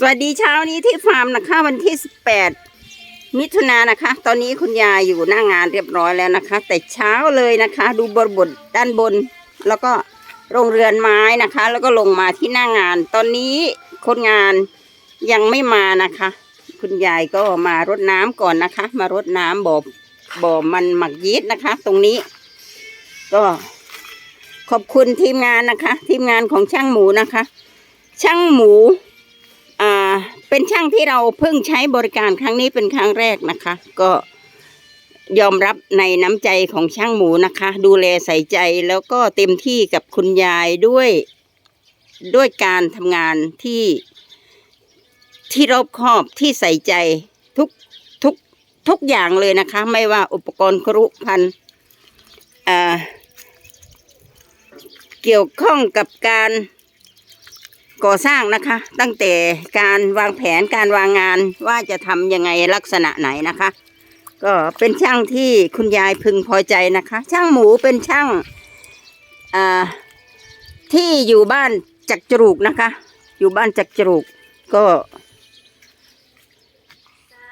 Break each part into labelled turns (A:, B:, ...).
A: สวัสดีเช้านี้ที่ฟาร์มนะคะ วันที่ 18 มิถุนายนนะคะ ตอนนี้คุณยายอยู่หน้างานเรียบร้อยแล้วนะคะ แต่เช้าเลยนะคะ ดูบนบนด้านบน แล้วก็โรงเรือนไม้นะคะ แล้วก็ลงมาที่หน้างาน ตอนนี้คนงานยังไม่มานะคะ คุณยายก็มารดน้ำก่อนนะคะ มารดน้ำบ่อบ่อมันหมักยีสต์นะคะ ตรงนี้ ก็ขอบคุณทีมงานนะคะ ทีมงานของช่างหมูนะคะ ช่างหมู เป็นช่างที่เราเพิ่งใช้บริการครั้งนี้เป็นครั้งแรกนะคะ ก็ยอมรับในน้ำใจของช่างหมูนะคะ ดูแลใส่ใจแล้วก็เต็มที่กับคุณยายด้วยด้วยการทำงานที่ที่รอบคอบที่ใส่ใจทุกทุกทุกอย่างเลยนะคะ ไม่ว่าอุปกรณ์ครุพันธ์อ่าเกี่ยวข้องกับการ ก่อสร้างนะคะ ตั้งแต่การวางแผนการวางงานว่าจะทำยังไงลักษณะไหนนะคะ ก็เป็นช่างที่คุณยายพึงพอใจนะคะ ช่างหมูเป็นช่างอ่าที่อยู่บ้านจักจรูกนะคะ อยู่บ้านจักจรูกก็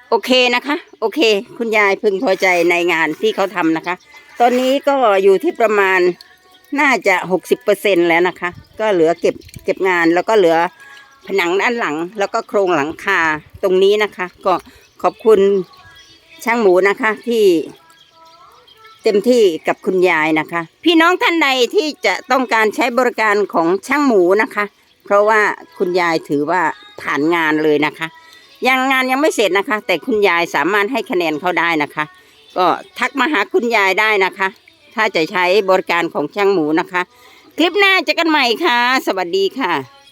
A: โอเคนะคะ โอเค คุณยายพึงพอใจในงานที่เขาทำนะคะ ตอนนี้ก็อยู่ที่ประมาณ น่าจะหกสิบเปอร์เซ็นแล้วนะคะ ก็เหลือเก็บเก็บงานแล้วก็เหลือผนังด้านหลัง แล้วก็โครงหลังคาตรงนี้นะคะ ก็ขอบคุณช่างหมูนะคะที่เต็มที่กับคุณยายนะคะ พี่น้องท่านใดที่จะต้องการใช้บริการของช่างหมูนะคะ เพราะว่าคุณยายถือว่าผ่านงานเลยนะคะ ยังงานยังไม่เสร็จนะคะ แต่คุณยายสามารถให้คะแนนเขาได้นะคะ ก็ทักมาหาคุณยายได้นะคะ ถ้าจะใช้บริการของช่างหมูนะคะ คลิปหน้าเจอกันใหม่ค่ะ สวัสดีค่ะ